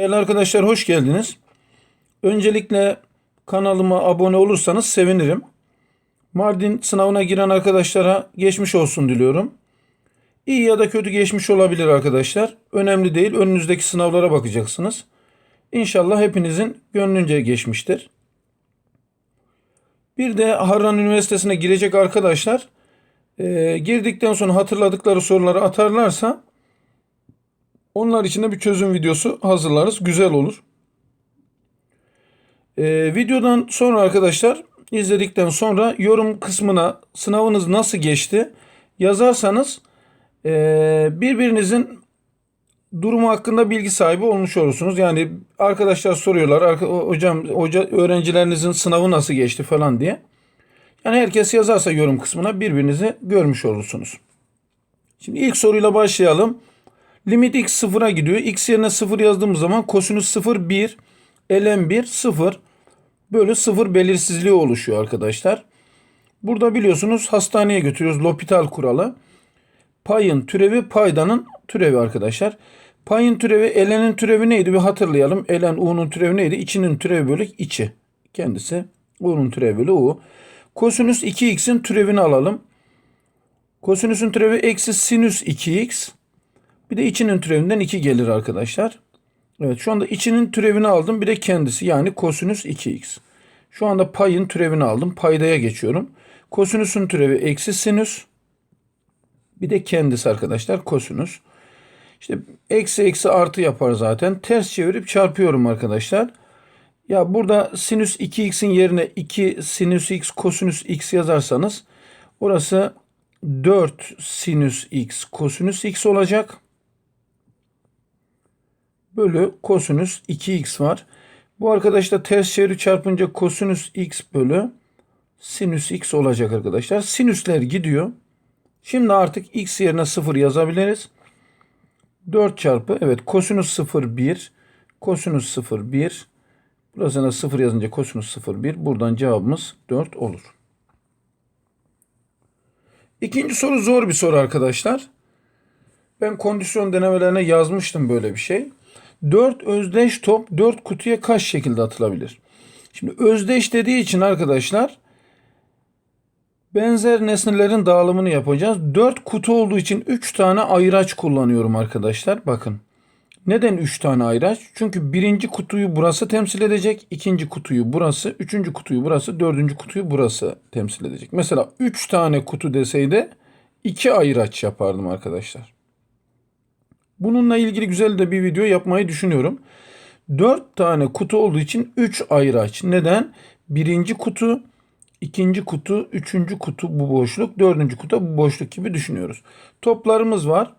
Değerli arkadaşlar hoş geldiniz. Öncelikle kanalıma abone olursanız sevinirim. Mardin sınavına giren arkadaşlara geçmiş olsun diliyorum. İyi ya da kötü geçmiş olabilir arkadaşlar. Önemli değil. Önünüzdeki sınavlara bakacaksınız. İnşallah hepinizin gönlünce geçmiştir. Bir de Harran Üniversitesi'ne girecek arkadaşlar e, girdikten sonra hatırladıkları soruları atarlarsa onlar için de bir çözüm videosu hazırlarız. Güzel olur. Ee, videodan sonra arkadaşlar izledikten sonra yorum kısmına sınavınız nasıl geçti yazarsanız ee, birbirinizin durumu hakkında bilgi sahibi olmuş olursunuz. Yani arkadaşlar soruyorlar "Arka- hocam hoca öğrencilerinizin sınavı nasıl geçti falan diye. Yani herkes yazarsa yorum kısmına birbirinizi görmüş olursunuz. Şimdi ilk soruyla başlayalım. Limit x sıfıra gidiyor. x yerine 0 yazdığımız zaman kosinüs 0 1 ln 1 0 bölü 0 belirsizliği oluşuyor arkadaşlar. Burada biliyorsunuz hastaneye götürüyoruz. L'Hopital kuralı. Payın türevi paydanın türevi arkadaşlar. Payın türevi ln'in türevi neydi bir hatırlayalım. ln u'nun türevi neydi? İçinin türevi bölü içi. Kendisi u'nun türevi bölü u. Kosinüs 2x'in türevini alalım. Kosinüsün türevi eksi sinüs 2x. Bir de içinin türevinden 2 gelir arkadaşlar. Evet şu anda içinin türevini aldım. Bir de kendisi yani kosinüs 2x. Şu anda payın türevini aldım. Paydaya geçiyorum. Kosinüsün türevi eksi sinüs. Bir de kendisi arkadaşlar kosinüs. İşte eksi eksi artı yapar zaten. Ters çevirip çarpıyorum arkadaşlar. Ya burada sinüs 2x'in yerine 2 sinüs x kosinüs x yazarsanız orası 4 sinüs x kosinüs x olacak bölü kosinüs 2x var. Bu arkadaşla ters çeviri çarpınca kosinüs x bölü sinüs x olacak arkadaşlar. Sinüsler gidiyor. Şimdi artık x yerine 0 yazabiliriz. 4 çarpı evet kosinüs 0 1 kosinüs 0 1 burasına 0 yazınca kosinüs 0 1 buradan cevabımız 4 olur. İkinci soru zor bir soru arkadaşlar. Ben kondisyon denemelerine yazmıştım böyle bir şey. 4 özdeş top 4 kutuya kaç şekilde atılabilir? Şimdi özdeş dediği için arkadaşlar benzer nesnelerin dağılımını yapacağız. 4 kutu olduğu için 3 tane ayraç kullanıyorum arkadaşlar. Bakın. Neden 3 tane ayraç? Çünkü birinci kutuyu burası temsil edecek. ikinci kutuyu burası. Üçüncü kutuyu burası. Dördüncü kutuyu burası temsil edecek. Mesela 3 tane kutu deseydi 2 ayraç yapardım arkadaşlar. Bununla ilgili güzel de bir video yapmayı düşünüyorum. 4 tane kutu olduğu için 3 ayraç. Neden? Birinci kutu, ikinci kutu, üçüncü kutu bu boşluk, dördüncü kutu bu boşluk gibi düşünüyoruz. Toplarımız var.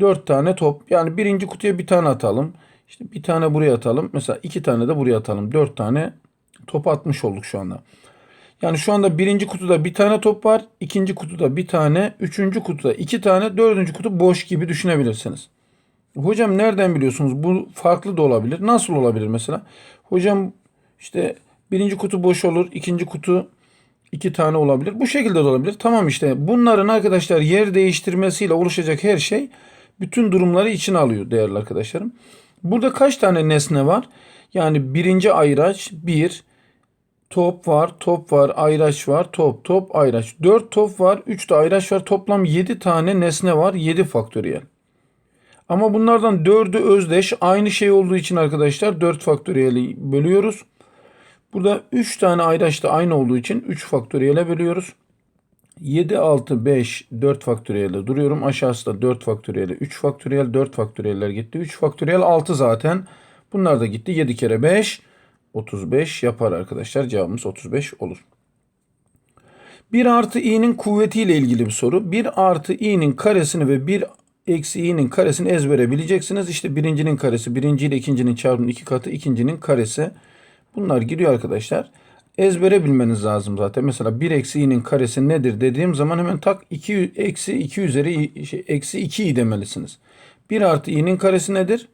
4 tane top. Yani birinci kutuya bir tane atalım. İşte bir tane buraya atalım. Mesela iki tane de buraya atalım. 4 tane top atmış olduk şu anda. Yani şu anda birinci kutuda bir tane top var. ikinci kutuda bir tane. Üçüncü kutuda iki tane. Dördüncü kutu boş gibi düşünebilirsiniz. Hocam nereden biliyorsunuz? Bu farklı da olabilir. Nasıl olabilir mesela? Hocam işte birinci kutu boş olur. ikinci kutu iki tane olabilir. Bu şekilde de olabilir. Tamam işte bunların arkadaşlar yer değiştirmesiyle oluşacak her şey bütün durumları içine alıyor değerli arkadaşlarım. Burada kaç tane nesne var? Yani birinci ayraç bir, top var, top var, ayraç var, top, top, ayraç. Dört top var, üç de ayraç var. Toplam yedi tane nesne var. Yedi faktöriyel. Ama bunlardan 4'ü özdeş. Aynı şey olduğu için arkadaşlar 4 faktöriyeli bölüyoruz. Burada 3 tane ayraç da aynı olduğu için 3 faktöriyele bölüyoruz. 7, 6, 5, 4 faktöriyelde duruyorum. Aşağısı da 4 faktöriyele 3 faktöriyel, 4 faktöriyeller gitti. 3 faktöriyel 6 zaten. Bunlar da gitti. 7 kere 5, 35 yapar arkadaşlar. Cevabımız 35 olur. 1 artı i'nin kuvvetiyle ilgili bir soru. 1 artı i'nin karesini ve 1 eksi i'nin karesini ezbere bileceksiniz. İşte birincinin karesi, birinci ile ikincinin çarpımının iki katı, ikincinin karesi. Bunlar giriyor arkadaşlar. Ezbere bilmeniz lazım zaten. Mesela 1 eksi i'nin karesi nedir dediğim zaman hemen tak 2 eksi 2 üzeri şey, eksi 2 i demelisiniz. 1 artı i'nin karesi nedir?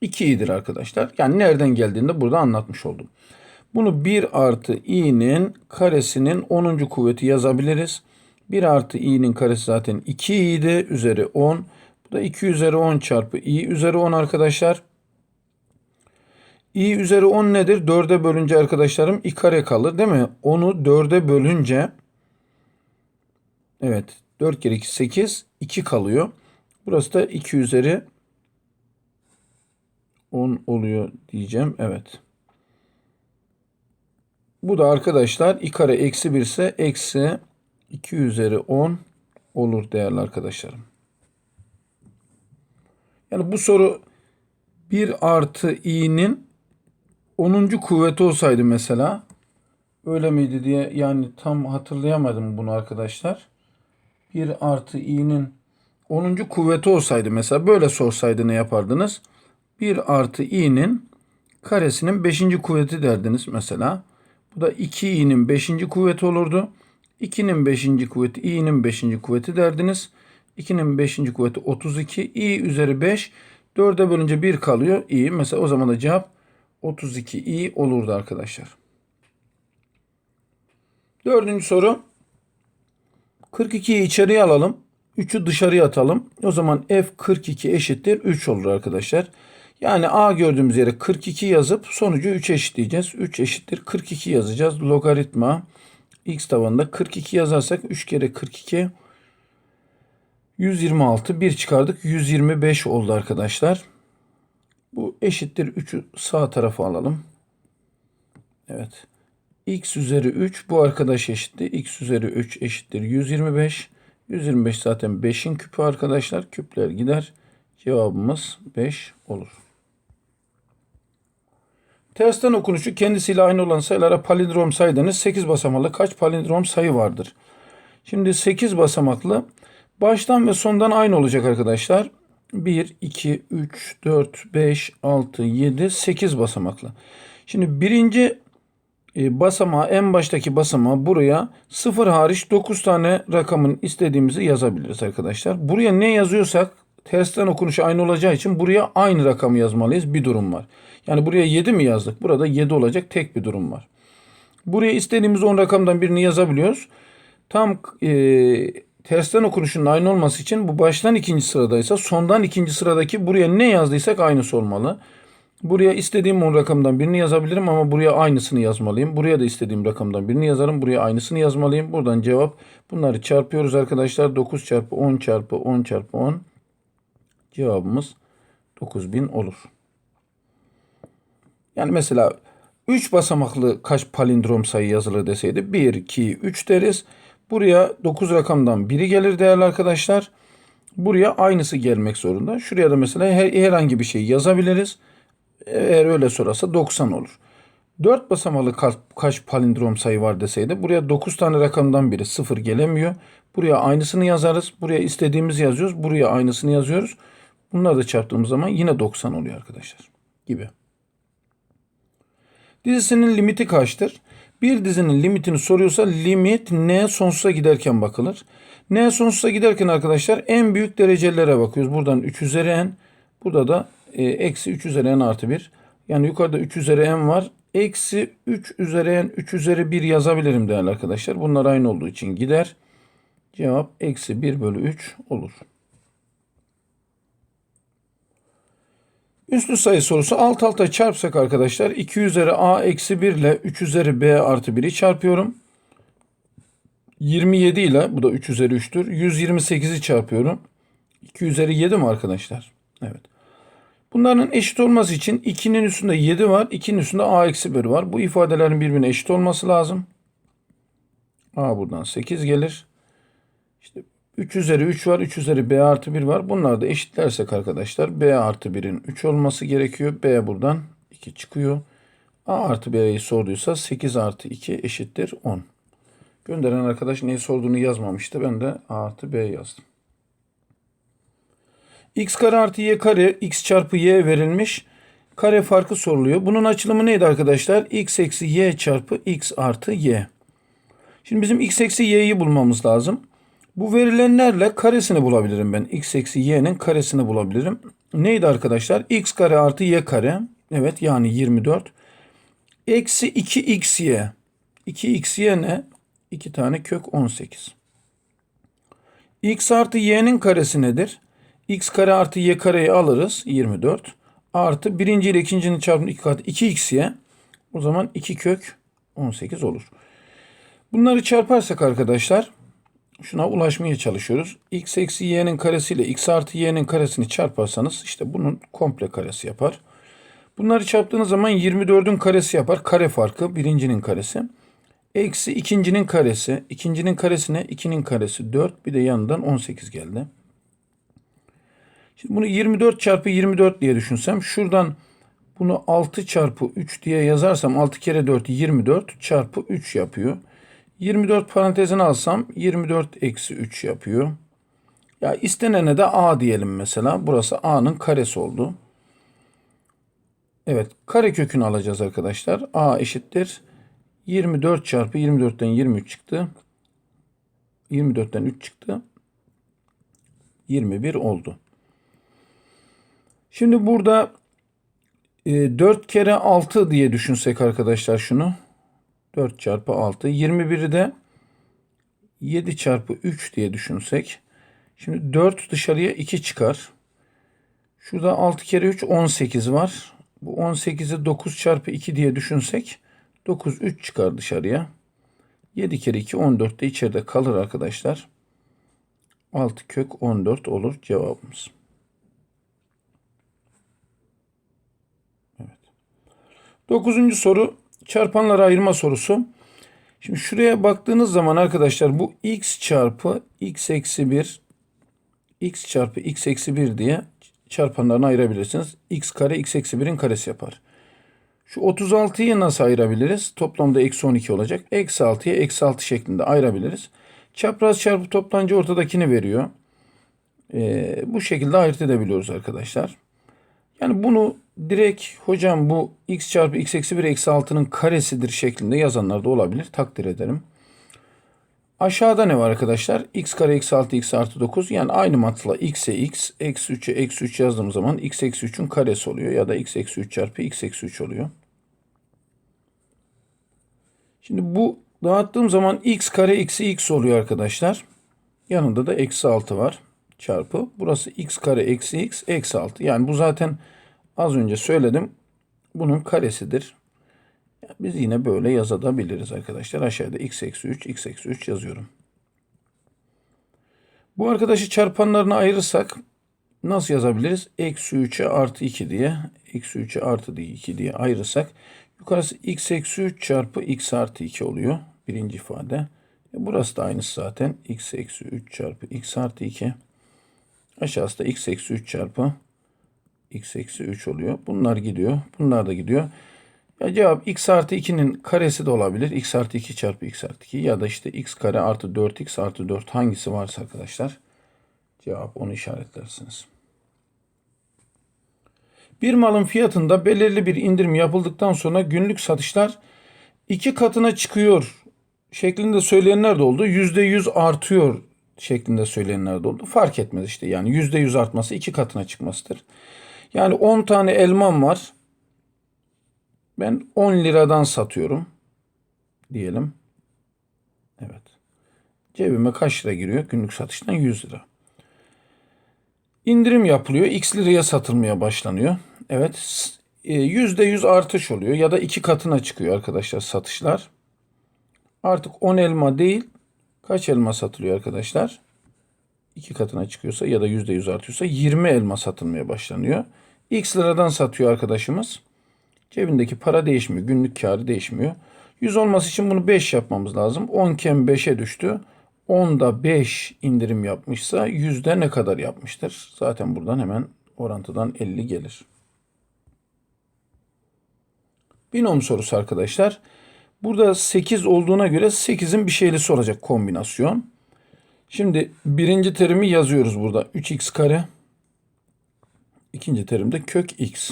2 i'dir arkadaşlar. Yani nereden geldiğini de burada anlatmış oldum. Bunu 1 artı i'nin karesinin 10. kuvveti yazabiliriz. 1 artı i'nin karesi zaten 2 i'di. Üzeri 10. Bu da 2 üzeri 10 çarpı i üzeri 10 arkadaşlar. i üzeri 10 nedir? 4'e bölünce arkadaşlarım i kare kalır değil mi? Onu 4'e bölünce evet 4 kere 2 8 2 kalıyor. Burası da 2 üzeri 10 oluyor diyeceğim. Evet. Bu da arkadaşlar i kare eksi 1 ise eksi 2 üzeri 10 olur değerli arkadaşlarım. Yani bu soru 1 artı i'nin 10. kuvveti olsaydı mesela öyle miydi diye yani tam hatırlayamadım bunu arkadaşlar. 1 artı i'nin 10. kuvveti olsaydı mesela böyle sorsaydı ne yapardınız? 1 artı i'nin karesinin 5. kuvveti derdiniz mesela. Bu da 2i'nin 5. kuvveti olurdu. 2'nin 5. kuvveti i'nin 5. kuvveti derdiniz. 2'nin 5. kuvveti 32. i üzeri 5. 4'e bölünce 1 kalıyor. i. Mesela o zaman da cevap 32 i olurdu arkadaşlar. Dördüncü soru. 42'yi içeriye alalım. 3'ü dışarıya atalım. O zaman f 42 eşittir 3 olur arkadaşlar. Yani a gördüğümüz yere 42 yazıp sonucu 3 eşitleyeceğiz. 3 eşittir 42 yazacağız. Logaritma x tabanında 42 yazarsak 3 kere 42 126 1 çıkardık 125 oldu arkadaşlar. Bu eşittir 3'ü sağ tarafa alalım. Evet. x üzeri 3 bu arkadaş eşitti. x üzeri 3 eşittir 125. 125 zaten 5'in küpü arkadaşlar. Küpler gider. Cevabımız 5 olur. Tersten okunuşu kendisiyle aynı olan sayılara palindrom saydığınız 8 basamaklı kaç palindrom sayı vardır? Şimdi 8 basamaklı baştan ve sondan aynı olacak arkadaşlar. 1, 2, 3, 4, 5, 6, 7, 8 basamaklı. Şimdi birinci e, basamağı en baştaki basamağı buraya 0 hariç 9 tane rakamın istediğimizi yazabiliriz arkadaşlar. Buraya ne yazıyorsak tersten okunuşu aynı olacağı için buraya aynı rakamı yazmalıyız. Bir durum var. Yani buraya 7 mi yazdık? Burada 7 olacak tek bir durum var. Buraya istediğimiz 10 rakamdan birini yazabiliyoruz. Tam e, tersten okunuşunun aynı olması için bu baştan ikinci sıradaysa sondan ikinci sıradaki buraya ne yazdıysak aynısı olmalı. Buraya istediğim 10 rakamdan birini yazabilirim ama buraya aynısını yazmalıyım. Buraya da istediğim rakamdan birini yazarım. Buraya aynısını yazmalıyım. Buradan cevap bunları çarpıyoruz arkadaşlar. 9 çarpı 10 çarpı 10 çarpı 10 cevabımız 9000 olur. Yani mesela 3 basamaklı kaç palindrom sayı yazılır deseydi 1, 2, 3 deriz. Buraya 9 rakamdan biri gelir değerli arkadaşlar. Buraya aynısı gelmek zorunda. Şuraya da mesela her, herhangi bir şey yazabiliriz. Eğer öyle sorarsa 90 olur. 4 basamaklı kaç, kaç palindrom sayı var deseydi buraya 9 tane rakamdan biri 0 gelemiyor. Buraya aynısını yazarız. Buraya istediğimizi yazıyoruz. Buraya aynısını yazıyoruz. Bunları da çarptığımız zaman yine 90 oluyor arkadaşlar. Gibi. Dizisinin limiti kaçtır? Bir dizinin limitini soruyorsa limit n sonsuza giderken bakılır. n sonsuza giderken arkadaşlar en büyük derecelere bakıyoruz. Buradan 3 üzeri n. Burada da e, eksi 3 üzeri n artı 1. Yani yukarıda 3 üzeri n var. Eksi 3 üzeri n 3 üzeri 1 yazabilirim değerli arkadaşlar. Bunlar aynı olduğu için gider. Cevap eksi 1 bölü 3 olur. Üslü sayı sorusu alt alta çarpsak arkadaşlar 2 üzeri a eksi 1 ile 3 üzeri b artı 1'i çarpıyorum. 27 ile bu da 3 üzeri 3'tür. 128'i çarpıyorum. 2 üzeri 7 mi arkadaşlar? Evet. Bunların eşit olması için 2'nin üstünde 7 var. 2'nin üstünde a eksi 1 var. Bu ifadelerin birbirine eşit olması lazım. a buradan 8 gelir. İşte 3 üzeri 3 var. 3 üzeri b artı 1 var. Bunları da eşitlersek arkadaşlar b artı 1'in 3 olması gerekiyor. b buradan 2 çıkıyor. a artı b'yi sorduysa 8 artı 2 eşittir 10. Gönderen arkadaş neyi sorduğunu yazmamıştı. Ben de a artı b yazdım. x kare artı y kare x çarpı y verilmiş. Kare farkı soruluyor. Bunun açılımı neydi arkadaşlar? x eksi y çarpı x artı y. Şimdi bizim x eksi y'yi bulmamız lazım. Bu verilenlerle karesini bulabilirim ben. x eksi y'nin karesini bulabilirim. Neydi arkadaşlar? x kare artı y kare. Evet yani 24. Eksi 2xy. 2xy ne? 2 tane kök 18. x artı y'nin karesi nedir? x kare artı y kareyi alırız. 24. artı birinci ile ikincinin çarpımı 2 katı 2x'ye o zaman 2 kök 18 olur. Bunları çarparsak arkadaşlar şuna ulaşmaya çalışıyoruz. x eksi y'nin karesiyle x artı y'nin karesini çarparsanız işte bunun komple karesi yapar. Bunları çarptığınız zaman 24'ün karesi yapar. Kare farkı birincinin karesi. Eksi ikincinin karesi. ikincinin karesine 2'nin karesi 4. Bir de yanından 18 geldi. Şimdi bunu 24 çarpı 24 diye düşünsem şuradan bunu 6 çarpı 3 diye yazarsam 6 kere 4 24 çarpı 3 yapıyor. 24 parantezine alsam 24 eksi 3 yapıyor. Ya istenene de a diyelim mesela. Burası a'nın karesi oldu. Evet kare kökünü alacağız arkadaşlar. a eşittir. 24 çarpı 24'ten 23 çıktı. 24'ten 3 çıktı. 21 oldu. Şimdi burada e, 4 kere 6 diye düşünsek arkadaşlar şunu. 4 çarpı 6. 21'i de 7 çarpı 3 diye düşünsek. Şimdi 4 dışarıya 2 çıkar. Şurada 6 kere 3 18 var. Bu 18'i 9 çarpı 2 diye düşünsek 9 3 çıkar dışarıya. 7 kere 2 14 de içeride kalır arkadaşlar. 6 kök 14 olur cevabımız. Evet. Dokuzuncu soru çarpanlara ayırma sorusu. Şimdi şuraya baktığınız zaman arkadaşlar bu x çarpı x eksi 1 x çarpı x eksi 1 diye çarpanlarını ayırabilirsiniz. x kare x eksi 1'in karesi yapar. Şu 36'yı nasıl ayırabiliriz? Toplamda eksi 12 olacak. Eksi 6'ya eksi 6 şeklinde ayırabiliriz. Çapraz çarpı toptancı ortadakini veriyor. Ee, bu şekilde ayırt edebiliyoruz arkadaşlar. Yani bunu direkt hocam bu x çarpı x eksi 1 eksi 6'nın karesidir şeklinde yazanlar da olabilir. Takdir ederim. Aşağıda ne var arkadaşlar? x kare eksi 6 x artı 9. Yani aynı mantıkla x'e x, eksi 3'e eksi 3 yazdığım zaman x eksi 3'ün karesi oluyor. Ya da x eksi 3 çarpı x eksi 3 oluyor. Şimdi bu dağıttığım zaman x kare eksi x oluyor arkadaşlar. Yanında da eksi 6 var. Çarpı. Burası x kare eksi x eksi 6. Yani bu zaten az önce söyledim. Bunun karesidir. Biz yine böyle yazabiliriz arkadaşlar. Aşağıda x eksi 3, x eksi 3 yazıyorum. Bu arkadaşı çarpanlarına ayırırsak nasıl yazabiliriz? Eksi 3'e artı 2 diye, eksi 3'e artı 2 diye ayırırsak yukarısı x eksi 3 çarpı x artı 2 oluyor. Birinci ifade. E burası da aynısı zaten. x eksi 3 çarpı x artı 2. Aşağısı da x eksi 3 çarpı x eksi 3 oluyor. Bunlar gidiyor. Bunlar da gidiyor. Ya cevap x artı 2'nin karesi de olabilir. x artı 2 çarpı x artı 2 ya da işte x kare artı 4x artı 4 hangisi varsa arkadaşlar cevap onu işaretlersiniz. Bir malın fiyatında belirli bir indirim yapıldıktan sonra günlük satışlar iki katına çıkıyor şeklinde söyleyenler de oldu. %100 artıyor şeklinde söyleyenler de oldu. Fark etmez işte yani %100 artması iki katına çıkmasıdır. Yani 10 tane elmam var. Ben 10 liradan satıyorum. Diyelim. Evet. Cebime kaç lira giriyor? Günlük satıştan 100 lira. İndirim yapılıyor. X liraya satılmaya başlanıyor. Evet. %100 artış oluyor. Ya da iki katına çıkıyor arkadaşlar satışlar. Artık 10 elma değil. Kaç elma satılıyor arkadaşlar? İki katına çıkıyorsa ya da %100 artıyorsa 20 elma satılmaya başlanıyor. X liradan satıyor arkadaşımız. Cebindeki para değişmiyor. Günlük karı değişmiyor. 100 olması için bunu 5 yapmamız lazım. 10 iken 5'e düştü. 10'da 5 indirim yapmışsa yüzde ne kadar yapmıştır? Zaten buradan hemen orantıdan 50 gelir. Binom sorusu arkadaşlar. Burada 8 olduğuna göre 8'in bir şeylisi olacak kombinasyon. Şimdi birinci terimi yazıyoruz burada. 3x kare. İkinci terimde kök x.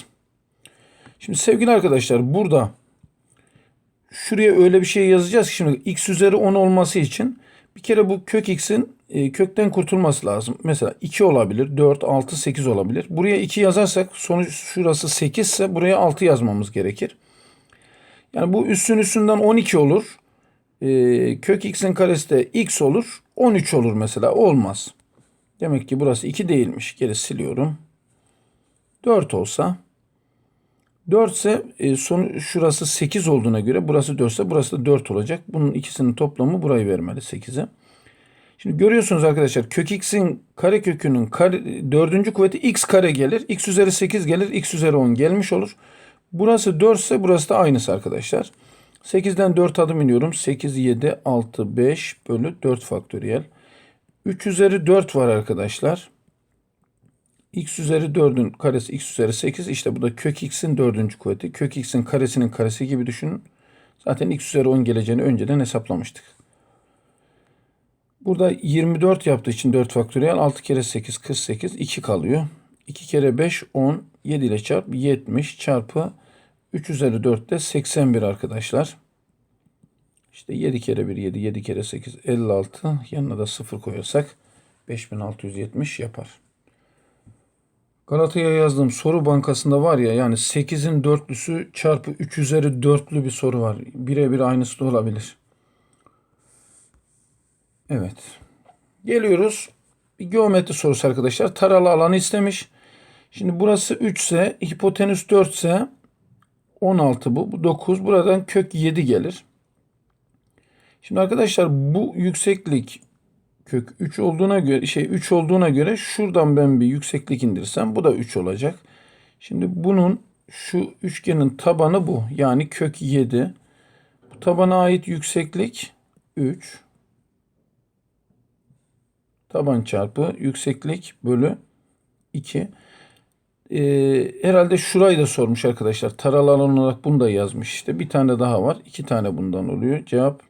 Şimdi sevgili arkadaşlar burada şuraya öyle bir şey yazacağız ki şimdi x üzeri 10 olması için bir kere bu kök x'in e, kökten kurtulması lazım. Mesela 2 olabilir, 4, 6, 8 olabilir. Buraya 2 yazarsak sonuç şurası 8 ise buraya 6 yazmamız gerekir. Yani bu üssün üstünden 12 olur. E, kök x'in karesi de x olur. 13 olur mesela. Olmaz. Demek ki burası 2 değilmiş. Geri siliyorum. 4 olsa 4 ise e, son, şurası 8 olduğuna göre burası 4 ise burası da 4 olacak. Bunun ikisinin toplamı burayı vermeli 8'e. Şimdi görüyorsunuz arkadaşlar kök x'in kare kökünün kare, dördüncü kuvveti x kare gelir. x üzeri 8 gelir. x üzeri 10 gelmiş olur. Burası 4 ise burası da aynısı arkadaşlar. 8'den 4 adım iniyorum. 8, 7, 6, 5 bölü 4 faktöriyel. 3 üzeri 4 var arkadaşlar. x üzeri 4'ün karesi x üzeri 8. İşte bu da kök x'in dördüncü kuvveti. Kök x'in karesinin karesi gibi düşünün. Zaten x üzeri 10 geleceğini önceden hesaplamıştık. Burada 24 yaptığı için 4 faktöriyel 6 kere 8 48 2 kalıyor. 2 kere 5 10 7 ile çarp 70 çarpı 3 üzeri 4 de 81 arkadaşlar. İşte 7 kere 1 7 7 kere 8 56 yanına da 0 koyarsak 5670 yapar. Galata'ya yazdığım soru bankasında var ya yani 8'in dörtlüsü çarpı 3 üzeri dörtlü bir soru var. Birebir aynısı da olabilir. Evet. Geliyoruz. Bir geometri sorusu arkadaşlar. Taralı alanı istemiş. Şimdi burası 3 ise hipotenüs 4 ise 16 bu. Bu 9. Buradan kök 7 gelir. Şimdi arkadaşlar bu yükseklik kök 3 olduğuna göre şey 3 olduğuna göre şuradan ben bir yükseklik indirsem bu da 3 olacak. Şimdi bunun şu üçgenin tabanı bu. Yani kök 7. Bu tabana ait yükseklik 3. Taban çarpı yükseklik bölü 2. Ee, herhalde şurayı da sormuş arkadaşlar. Taralı alan olarak bunu da yazmış işte. Bir tane daha var. İki tane bundan oluyor. Cevap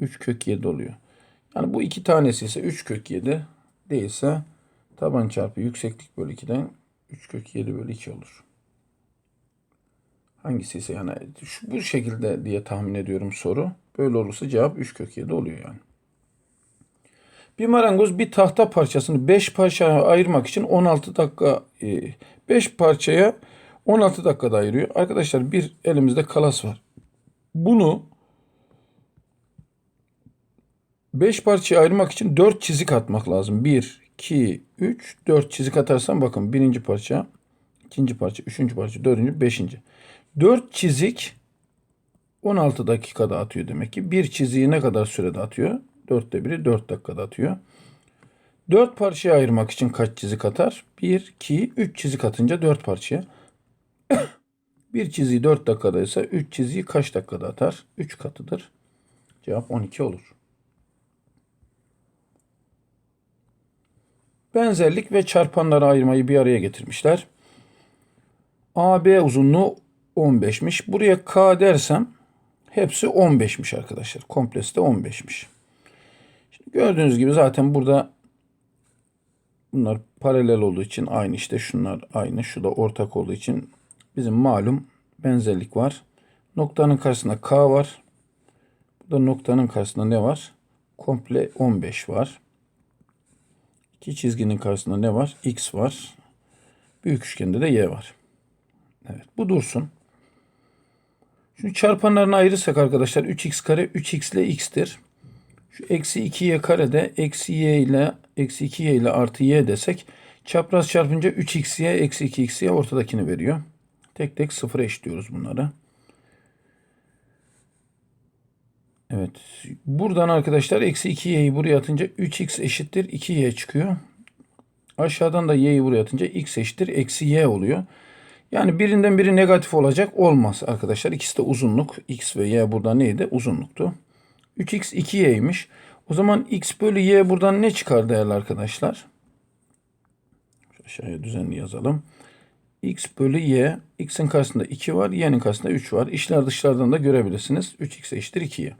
3 kök 7 oluyor. Yani bu iki tanesi ise 3 kök 7 değilse taban çarpı yükseklik bölü 2'den 3 kök 7 bölü 2 olur. Hangisi ise yani şu, bu şekilde diye tahmin ediyorum soru. Böyle olursa cevap 3 kök 7 oluyor yani. Bir marangoz bir tahta parçasını 5 parçaya ayırmak için 16 dakika 5 parçaya 16 dakikada ayırıyor. Arkadaşlar bir elimizde kalas var. Bunu 5 parçaya ayırmak için 4 çizik atmak lazım. 1, 2, 3, 4 çizik atarsam bakın birinci parça, ikinci parça, üçüncü parça, dördüncü, beşinci. 4 çizik 16 dakikada atıyor demek ki. Bir çiziyi ne kadar sürede atıyor? Dörtte biri 4 dakikada atıyor. 4 parçaya ayırmak için kaç çizik atar? 1, 2, 3 çizik atınca 4 parçaya. bir çiziyi 4 dakikada ise 3 çiziyi kaç dakikada atar? 3 katıdır. Cevap 12 olur. Benzerlik ve çarpanları ayırmayı bir araya getirmişler. AB uzunluğu 15'miş. Buraya K dersem hepsi 15'miş arkadaşlar. Komplesi de 15'miş. Gördüğünüz gibi zaten burada bunlar paralel olduğu için aynı işte şunlar aynı. Şu da ortak olduğu için bizim malum benzerlik var. Noktanın karşısında K var. Burada noktanın karşısında ne var? Komple 15 var. İki çizginin karşısında ne var? X var. Büyük üçgende de Y var. Evet bu dursun. Şimdi çarpanlarını ayırırsak arkadaşlar 3x kare 3x ile x'tir. Şu eksi 2y kare de eksi y ile eksi 2y ile artı y desek çapraz çarpınca 3xy eksi 2xy ortadakini veriyor. Tek tek sıfıra eşliyoruz bunları. Evet. Buradan arkadaşlar eksi 2y'yi buraya atınca 3x eşittir 2y çıkıyor. Aşağıdan da y'yi buraya atınca x eşittir eksi y oluyor. Yani birinden biri negatif olacak olmaz arkadaşlar. İkisi de uzunluk. X ve y burada neydi? Uzunluktu. 3x 2y'ymiş. O zaman x bölü y buradan ne çıkar değerli arkadaşlar? Aşağıya düzenli yazalım. x bölü y. x'in karşısında 2 var. y'nin karşısında 3 var. İşler dışlardan da görebilirsiniz. 3x eşittir 2y.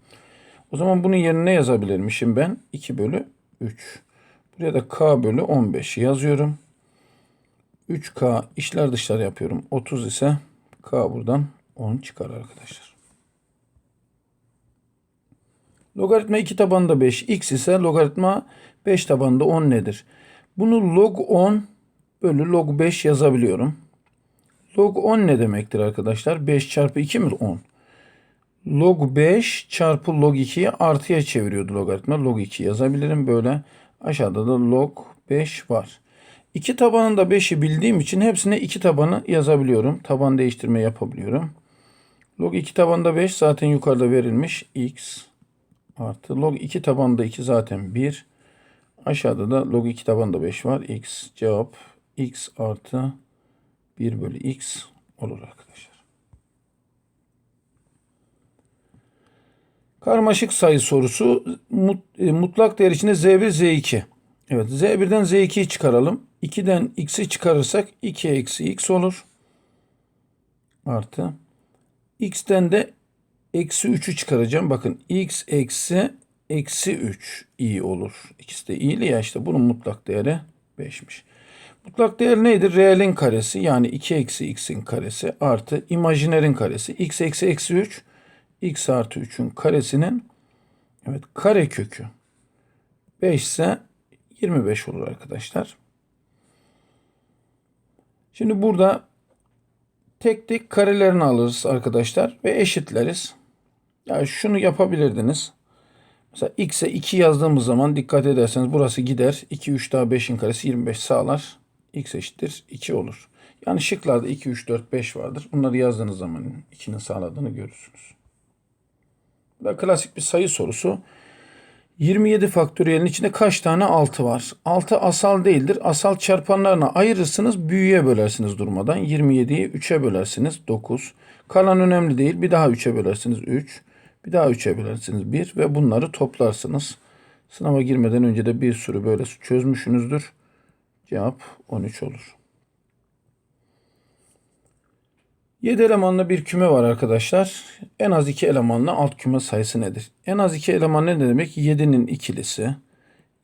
O zaman bunun yerine ne yazabilirmişim ben? 2 bölü 3. Buraya da k bölü 15 yazıyorum. 3k işler dışlar yapıyorum. 30 ise k buradan 10 çıkar arkadaşlar. Logaritma 2 tabanında 5 x ise logaritma 5 tabanında 10 nedir? Bunu log 10 bölü log 5 yazabiliyorum. Log 10 ne demektir arkadaşlar? 5 çarpı 2 mi 10? Log 5 çarpı log 2'yi artıya çeviriyordu logaritma. Log 2 yazabilirim böyle. Aşağıda da log 5 var. 2 tabanında 5'i bildiğim için hepsine 2 tabanı yazabiliyorum. Taban değiştirme yapabiliyorum. Log 2 tabanda 5 zaten yukarıda verilmiş. X artı log 2 tabanda 2 zaten 1. Aşağıda da log 2 tabanda 5 var. X cevap X artı 1 bölü X olur arkadaşlar. Karmaşık sayı sorusu e, mutlak değer içinde Z1 Z2. Evet Z1'den Z2'yi çıkaralım. 2'den X'i çıkarırsak 2 eksi X olur. Artı. X'ten de eksi 3'ü çıkaracağım. Bakın X eksi eksi 3 i olur. İkisi de i'li ya işte bunun mutlak değeri 5'miş. Mutlak değer neydi? Reelin karesi yani 2 eksi x'in karesi artı imajinerin karesi. x eksi eksi 3 x artı 3'ün karesinin evet kare kökü 5 ise 25 olur arkadaşlar. Şimdi burada tek tek karelerini alırız arkadaşlar ve eşitleriz. Yani şunu yapabilirdiniz. Mesela x'e 2 yazdığımız zaman dikkat ederseniz burası gider. 2, 3 daha 5'in karesi 25 sağlar. x eşittir 2 olur. Yani şıklarda 2, 3, 4, 5 vardır. Bunları yazdığınız zaman 2'nin sağladığını görürsünüz. Da klasik bir sayı sorusu. 27 faktöriyelin içinde kaç tane 6 var? 6 asal değildir. Asal çarpanlarına ayırırsınız, büyüye bölersiniz durmadan. 27'yi 3'e bölersiniz 9. Kalan önemli değil. Bir daha 3'e bölersiniz 3. Bir daha 3'e bölersiniz 1 ve bunları toplarsınız. Sınava girmeden önce de bir sürü böyle çözmüşsünüzdür. Cevap 13 olur. 7 elemanlı bir küme var arkadaşlar. En az 2 elemanlı alt küme sayısı nedir? En az 2 eleman ne demek? 7'nin ikilisi,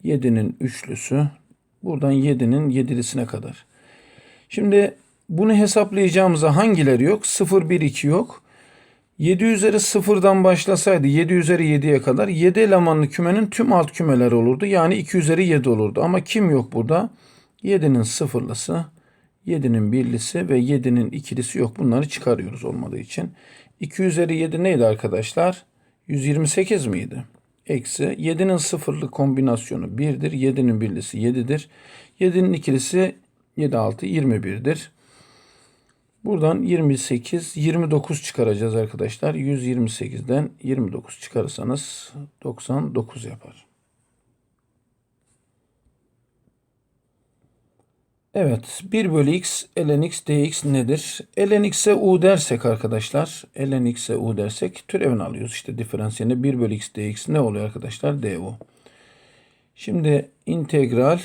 7'nin üçlüsü, buradan 7'nin yedilisine kadar. Şimdi bunu hesaplayacağımıza hangileri yok? 0, 1, 2 yok. 7 üzeri 0'dan başlasaydı 7 üzeri 7'ye kadar 7 elemanlı kümenin tüm alt kümeleri olurdu. Yani 2 üzeri 7 olurdu. Ama kim yok burada? 7'nin sıfırlısı, 7'nin birlisi ve 7'nin ikilisi yok. Bunları çıkarıyoruz olmadığı için. 2 üzeri 7 neydi arkadaşlar? 128 miydi? Eksi 7'nin sıfırlı kombinasyonu 1'dir. 7'nin birlisi 7'dir. 7'nin ikilisi 7, 6, 21'dir. Buradan 28, 29 çıkaracağız arkadaşlar. 128'den 29 çıkarırsanız 99 yapar. Evet 1 bölü x ln x dx nedir? ln x'e u dersek arkadaşlar ln x'e u dersek türevini alıyoruz. İşte diferansiyelinde 1 bölü x dx ne oluyor arkadaşlar? du. Şimdi integral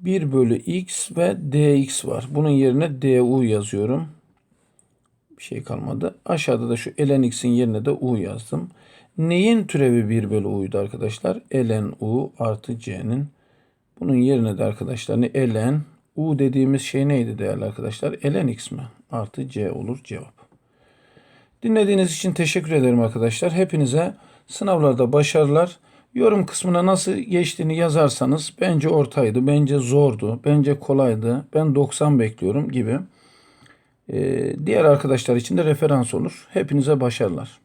1 bölü x ve dx var. Bunun yerine du yazıyorum. Bir şey kalmadı. Aşağıda da şu ln x'in yerine de u yazdım. Neyin türevi 1 bölü u'ydu arkadaşlar? ln u artı c'nin. Bunun yerine de arkadaşlar ne ln U dediğimiz şey neydi değerli arkadaşlar? ln x mi? Artı c olur cevap. Dinlediğiniz için teşekkür ederim arkadaşlar. Hepinize sınavlarda başarılar. Yorum kısmına nasıl geçtiğini yazarsanız bence ortaydı, bence zordu, bence kolaydı, ben 90 bekliyorum gibi. Ee, diğer arkadaşlar için de referans olur. Hepinize başarılar.